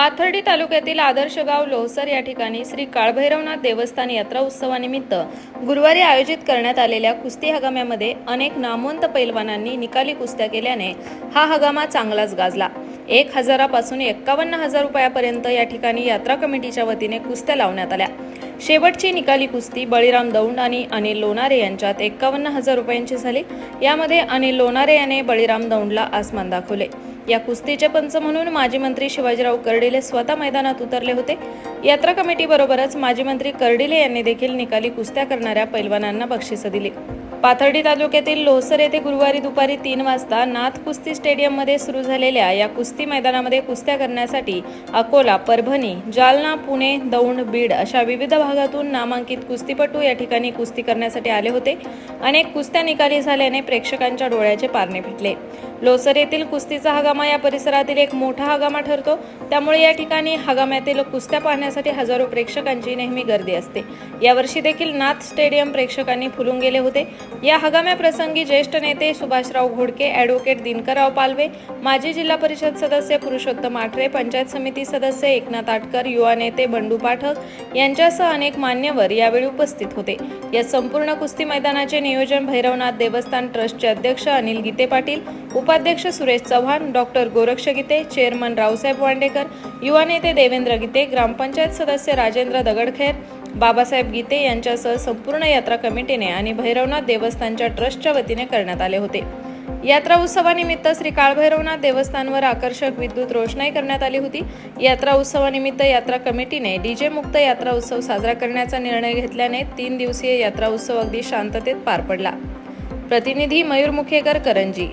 पाथर्डी तालुक्यातील आदर्श गाव लोहसर या ठिकाणी श्री काळभैरवनाथ देवस्थान यात्रा उत्सवानिमित्त गुरुवारी आयोजित करण्यात आलेल्या कुस्ती हगाम्यामध्ये अनेक नामवंत पैलवानांनी निकाली कुस्त्या केल्याने हा हगामा चांगलाच गाजला. एक हजारापासून एक्कावन्न हजार रुपयापर्यंत या ठिकाणी यात्रा कमिटीच्या वतीने कुस्त्या लावण्यात आल्या. शेवटची निकाली कुस्ती बळीराम दौंड आणि अनिल लोणारे यांच्यात एक्कावन्न हजार रुपयांची झाली. यामध्ये अनिल लोणारे याने बळीराम दौंडला आसमान दाखवले. या कुस्तीचे पंच म्हणून माजी मंत्री शिवाजीराव कर्डिले स्वतः मैदानात उतरले होते. यात्रा कमिटीबरोबरच माजी मंत्री कर्डिले यांनी देखील निकाली कुस्त्या करणाऱ्या पैलवानांना बक्षिसं दिली. पाथर्डी तालुक्यातील लोसर येथे गुरुवारी दुपारी तीन वाजता नाथ कुस्ती स्टेडियममध्ये सुरू झालेल्या या कुस्ती मैदानामध्ये कुस्त्या करण्यासाठी अकोला परभणी जालना पुणे दौंड बीड अशा विविध भागातून नामांकित कुस्तीपटू या ठिकाणी कुस्ती करण्यासाठी आले होते. अनेक कुस्त्या निकाली झाल्याने प्रेक्षकांच्या डोळ्याचे पारणे फिटले. लोसर येथील कुस्तीचा हगामा या परिसरातील एक मोठा हगामा ठरतो. त्यामुळे या ठिकाणी हगाम्यातील कुस्त्या पाहण्यासाठी हजारो प्रेक्षकांची नेहमी गर्दी असते. यावर्षी देखील नाथ स्टेडियम प्रेक्षकांनी फुलून गेले होते. या हगाम्याप्रसंगी ज्येष्ठ नेते सुभाषराव घोडके ॲडव्होकेट दिनकरराव पालवे माजी जिल्हा परिषद सदस्य पुरुषोत्तम आठरे पंचायत समिती सदस्य एकनाथ आटकर युवा नेते बंडू पाठक यांच्यासह अनेक मान्यवर यावेळी उपस्थित होते. या संपूर्ण कुस्ती मैदानाचे नियोजन भैरवनाथ देवस्थान ट्रस्टचे अध्यक्ष अनिल गीते पाटील उपाध्यक्ष सुरेश चव्हाण डॉक्टर गोरक्ष गीते चेअरमन रावसाहेब वांडेकर युवा नेते देवेंद्र गीते ग्रामपंचायत सदस्य राजेंद्र दगडखेर बाबासाहेब गीते यांच्यासह संपूर्ण यात्रा कमिटीने आणि भैरवनाथ देवस्थानच्या ट्रस्टच्या वतीने करण्यात आले होते. यात्रा उत्सवानिमित्त श्री काळभैरवनाथ देवस्थानवर आकर्षक विद्युत रोषणाई करण्यात आली होती. यात्रा उत्सवानिमित्त यात्रा कमिटीने डीजे मुक्त यात्रा उत्सव साजरा करण्याचा निर्णय घेतल्याने तीन दिवसीय यात्रा उत्सव अगदी शांततेत पार पडला. प्रतिनिधी मयूर मुखेकर करंजी